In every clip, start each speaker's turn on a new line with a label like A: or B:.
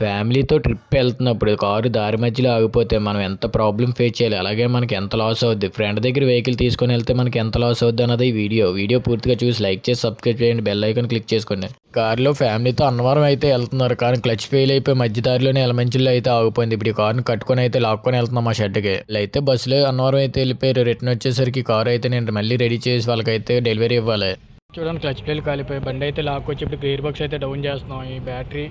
A: ఫ్యామిలీతో ట్రిప్ వెళ్తున్నప్పుడు కారు దారి మధ్యలో ఆగిపోతే మనం ఎంత ప్రాబ్లం ఫేస్ చేయాలి? అలాగే మనకి ఎంత లాస్ అవుద్ది? ఫ్రెండ్ దగ్గర వెహికల్ తీసుకొని వెళ్తే మనకి ఎంత లాస్ అవుద్ది అన్నది ఈ వీడియో. వీడియో పూర్తిగా చూసి లైక్ చేసి సబ్స్క్రైబ్ చేయండి. బెల్ ఐకాన్ క్లిక్ చేసుకోండి. కారులో ఫ్యామిలీతో అన్నవరం అయితే వెళ్తున్నారు. కానీ క్లచ్ ఫెయిల్ అయిపోయి మధ్య దారిలోనే ఎలమంచిలో అయితే ఆగిపోయింది. ఇప్పుడు ఈ కార్ని కట్టుకొని అయితే లాక్కొని వెళ్తున్నాం మా షెడ్కి. అయితే బస్సులో అన్నవరం అయితే వెళ్ళిపోయారు. రిటర్న్ వచ్చేసరికి కారు అయితే నేను మళ్ళీ రెడీ చేసి వాళ్ళకైతే డెలివరీ ఇవ్వాలి. చూడండి క్లచ్ ప్లేలు కాలిపోయి బండి అయితే లాక్కొచ్చి ఇప్పుడు గేర్ బాక్స్ అయితే డౌన్ చేస్తున్నాం. ఈ బ్యాటరీ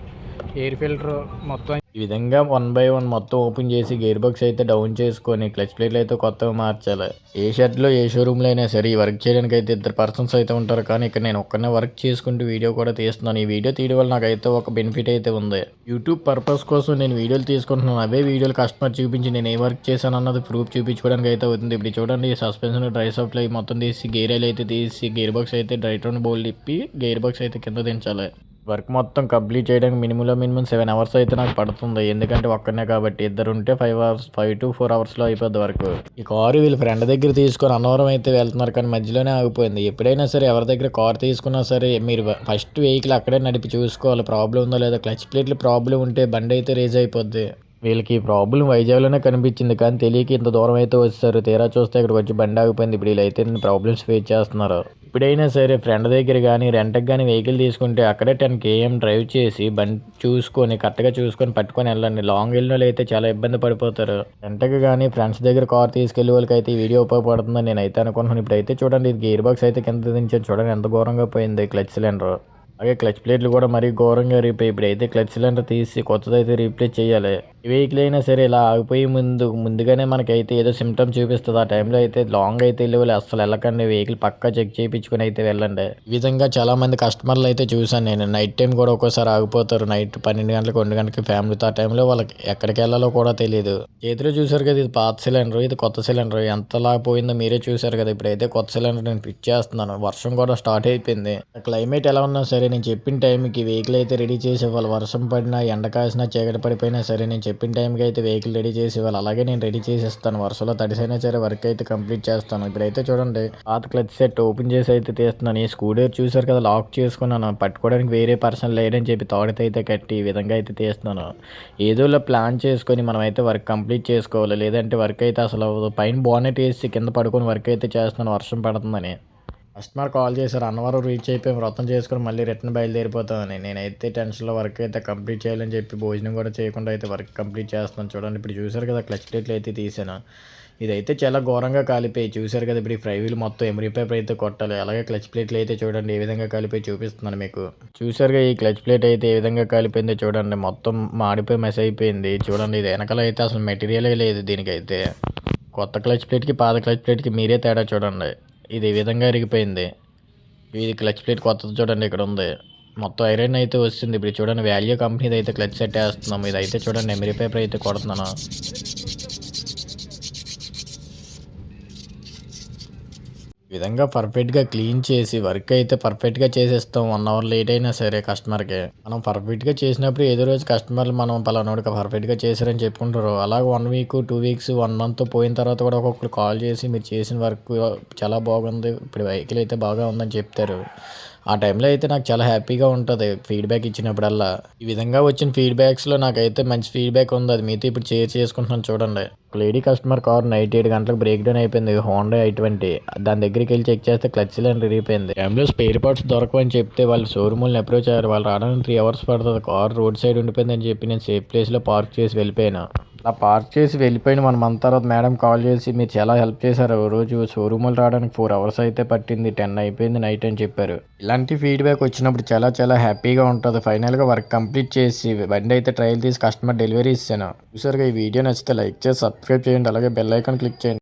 A: ఎయిర్ ఫిల్టర్ మొత్తం. ఈ విధంగా వన్ బై వన్ మొత్తం ఓపెన్ చేసి గేర్ బాక్స్ అయితే డౌన్ చేసుకొని క్లచ్ ప్లేట్లు అయితే కొత్తగా మార్చాలి. ఏ షర్ట్లో ఏ షోరూమ్లో అయినా సరే ఈ వర్క్ చేయడానికి అయితే ఇద్దరు పర్సన్స్ అయితే ఉంటారు. కానీ ఇక్కడ నేను ఒక్కనే వర్క్ చేసుకుంటూ వీడియో కూడా తీస్తున్నాను. ఈ వీడియో తీయడం వల్ల నాకైతే ఒక బెనిఫిట్ అయితే ఉంది. యూట్యూబ్ పర్పస్ కోసం నేను వీడియోలు తీసుకుంటున్నాను. అవే వీడియోలు కస్టమర్ చూపించి నేను ఏ వర్క్ చేశాను అన్నది ప్రూఫ్ చూపించుకోవడానికి అయితే అవుతుంది. ఇప్పుడు చూడండి సస్పెన్షన్ డ్రై సాఫ్ట్లో మొత్తం తీసి గేర్ అయితే తీసి గేర్ బాక్స్ అయితే డ్రైట్ రౌండ్ బోల్డ్ ఇప్పి గేర్ బాక్స్ అయితే కింద దించాలి. వర్క్ మొత్తం కంప్లీట్ చేయడానికి మినిమంలో మినిమం సెవెన్ అవర్స్ అయితే నాకు పడుతుంది. ఎందుకంటే ఒక్కనే కాబట్టి ఇద్దరు ఉంటే five hours five to four అవర్స్లో అయిపోద్ది వర్క్. ఈ కారు వీళ్ళ ఫ్రెండ్ దగ్గర తీసుకొని అన్నవరం అయితే వెళ్తున్నారు కానీ మధ్యలోనే ఆగిపోయింది. ఎప్పుడైనా సరే ఎవరి దగ్గర కార్ తీసుకున్నా సరే మీరు ఫస్ట్ వెహికల్ అక్కడే నడిపి చూసుకోవాలి. ప్రాబ్లం ఉందో లేదో క్లచ్ ప్లేట్లు ప్రాబ్లం ఉంటే బండి అయితే రేజ్ అయిపోద్ది. వీళ్ళకి ఈ ప్రాబ్లం వైజాగ్లోనే కనిపించింది కానీ తెలియక ఇంత దూరం అయితే వచ్చారు తీరా చూస్తే ఇక్కడికి వచ్చి బండి ఆగిపోయింది. ఇప్పుడు వీళ్ళైతే ప్రాబ్లమ్స్ ఫేస్ చేస్తున్నారు? ఇప్పుడైనా సరే ఫ్రెండ్ దగ్గర కానీ రెంట్కి కానీ వెహికల్ తీసుకుంటే అక్కడే టెన్ కేఎం డ్రైవ్ చేసి బండి చూసుకొని కరెక్ట్గా చూసుకొని పట్టుకొని వెళ్ళండి. లాంగ్ వెళ్ళిన వాళ్ళు అయితే చాలా ఇబ్బంది పడిపోతారు. రెంట్కి కానీ ఫ్రెండ్స్ దగ్గర కార్ తీసుకెళ్ళే వాళ్ళకి అయితే ఈ వీడియో ఉపయోగపడుతుందని నేను అయితే అనుకుంటున్నాను. ఇప్పుడైతే చూడండి ఇది గేర్ బాక్స్ అయితే కింద దించాను చూడండి ఎంత ఘోరంగా పోయింది. Clutch cylinder. అలాగే క్లచ్ ప్లేట్లు కూడా మరీ ఘోరంగా రేపు ఇప్పుడు అయితే క్లచ్ సిలిండర్ తీసి కొత్తదైతే రీప్లేస్ చేయాలి. వెహికల్ అయినా సరే ఇలా ఆగిపోయి ముందు ముందుగానే మనకైతే ఏదో సిమ్టమ్ చూపిస్తుంది. ఆ టైంలో అయితే లాంగ్ అయితే వెళ్ళి అసలు వెళ్ళకండి. వెహికల్ పక్కా చెక్ చేయించుకుని అయితే వెళ్ళండి. ఈ విధంగా చాలా మంది కస్టమర్లు అయితే చూసాను నేను. నైట్ టైం కూడా ఒక్కోసారి ఆగిపోతారు. నైట్ పన్నెండు గంటలకు ఒంటి గంటలకి ఫ్యామిలీతో ఆ టైంలో వాళ్ళకి ఎక్కడికి వెళ్ళాలో కూడా తెలియదు చేతిలో చూసారు కదా ఇది పాత సిలిండర్ ఇది కొత్త సిలిండర్. ఎంతలా పోయిందో మీరే చూసారు కదా. ఇప్పుడైతే కొత్త సిలిండర్ నేను ఫిట్ చేస్తున్నాను. వర్షం కూడా స్టార్ట్ అయిపోయింది. క్లైమేట్ ఎలా ఉన్నా సరే నేను చెప్పిన టైంకి వెహికల్ అయితే రెడీ చేసి ఇవ్వాలి. వర్షం పడినా ఎండ కాసినా చీకటి పడిపోయినా సరే నేను చెప్పిన టైంకి అయితే వెహికల్ రెడీ చేసి ఇవ్వాలి. అలాగే నేను రెడీ చేసి ఇస్తాను వర్షంలో తడిసైనా సరే వర్క్ అయితే కంప్లీట్ చేస్తాను. ఇప్పుడైతే చూడండి పాత క్లచ్ సెట్ ఓపెన్ చేసి అయితే తీస్తున్నాను. ఈ స్కూడర్ చూసారు కదా లాక్ చేసుకున్నాను. పట్టుకోవడానికి వేరే పర్సన్ లేడని చెప్పి తాడితే అయితే కట్టి ఈ విధంగా అయితే తీస్తున్నాను. ఏదోలా ప్లాన్ చేసుకొని మనం అయితే వర్క్ కంప్లీట్ చేసుకోవాలి. లేదంటే వర్క్ అయితే అసలు అవ్వదు. పైన బానెట్ వేసి కింద పడుకొని వర్క్ అయితే చేస్తున్నాను. వర్షం పడుతుందని. కస్టమర్ కాల్ చేశారు. అన్నవరం రీచ్ అయిపోయి వ్రతం చేసుకుని మళ్ళీ రిటర్న్ బయలుదేరిపోతామని నేనైతే టెన్షన్లో వర్క్ అయితే కంప్లీట్ చేయాలని చెప్పి భోజనం కూడా చేయకుండా అయితే వర్క్ కంప్లీట్ చేస్తున్నాను. చూడండి ఇప్పుడు చూసారు కదా క్లచ్ ప్లేట్లు అయితే తీసాను. ఇదైతే చాలా ఘోరంగా కాలిపోయి చూశారు కదా ఇప్పుడు ఈ ఫ్రై వీల్ మొత్తం ఎమరీ పేపర్ అయితే కొట్టాలి. అలాగే క్లచ్ ప్లేట్లు అయితే చూడండి ఏ విధంగా కాలిపోయి చూపిస్తున్నాను మీకు. చూసారుగా ఈ క్లచ్ ప్లేట్ అయితే ఏ విధంగా కాలిపోయిందో చూడండి మొత్తం మాడిపోయి మెస్ అయిపోయింది. చూడండి ఇది వెనకాల అయితే అసలు మెటీరియలే లేదు దీనికైతే. కొత్త క్లచ్ ప్లేట్కి పాత క్లచ్ ప్లేట్కి మీరే తేడా చూడండి. ఇది ఈ విధంగా ఇరిగిపోయింది. ఇది క్లచ్ ప్లేట్ కొత్తది చూడండి ఇక్కడ ఉంది. మొత్తం ఐరన్ అయితే వస్తుంది. ఇప్పుడు చూడండి వాల్యూ కంపెనీది అయితే క్లచ్ సెట్ వేస్తున్నాము. ఇది అయితే చూడండి ఎమరీ పేపర్ అయితే కొడుతున్నాను. విధంగా పర్ఫెక్ట్గా క్లీన్ చేసి వర్క్ అయితే పర్ఫెక్ట్గా చేసేస్తాం. వన్ అవర్ లేట్ అయినా సరే కస్టమర్కి మనం పర్ఫెక్ట్గా చేసినప్పుడు ఏదో రోజు కస్టమర్లు మనం పలానోడికి పర్ఫెక్ట్గా చేశారని చెప్పుకుంటారు. అలాగే one week two weeks one month పోయిన తర్వాత కూడా ఒక్కొక్కరు కాల్ చేసి మీరు చేసిన వర్క్ చాలా బాగుంది. ఇప్పుడు వెహికల్ అయితే బాగా ఉందని చెప్తారు. ఆ టైంలో అయితే నాకు చాలా హ్యాపీగా ఉంటుంది. ఫీడ్బ్యాక్ ఇచ్చినప్పుడల్లా. ఈ విధంగా వచ్చిన ఫీడ్బ్యాక్స్లో నాకైతే మంచి ఫీడ్బ్యాక్ ఉంది. అది మీతో ఇప్పుడు షేర్ చేసుకుంటున్నాను చూడండి. ఒక లేడీ కస్టమర్ కార్ నైట్ ఏడు గంటలకు బ్రేక్ డౌన్ అయిపోయింది. హోండా ఐ ట్వంటీ దాని దగ్గరికి వెళ్ళి చెక్ చేస్తే క్లచ్ సిలిండర్ విరిగిపోయింది. టైంలో స్పేర్ పార్ట్స్ దొరకవని చెప్తే వాళ్ళు షోరూమ్ని అప్రోచ్ అయ్యారు. వాళ్ళు రావడానికి త్రీ అవర్స్ పడుతుంది. కార్ రోడ్ సైడ్ ఉండిపోయిందని చెప్పి నేను సేఫ్ ప్లేస్లో పార్క్ చేసి వెళ్ళిపోయాను. ఆ పార్క్ చేసి వెళ్ళిపోయిన మనం అంత తర్వాత మేడం కాల్ చేసి మీరు చాలా హెల్ప్ చేశారు. రోజు షోరూమ్లు రావడానికి ఫోర్ అవర్స్ అయితే పట్టింది. టెన్ అయిపోయింది నైట్ అని చెప్పారు. ఇలాంటి ఫీడ్బ్యాక్ వచ్చినప్పుడు చాలా చాలా హ్యాపీగా ఉంటుంది. ఫైనల్గా వర్క్ కంప్లీట్ చేసి బండి అయితే ట్రయల్ తీసి కస్టమర్ డెలివరీ ఇస్తాను చూసారుగా ఈ వీడియో నచ్చితే లైక్ చేసి సబ్స్క్రైబ్ చేయండి. అలాగే బెల్ ఐకాన్ క్లిక్ చేయండి.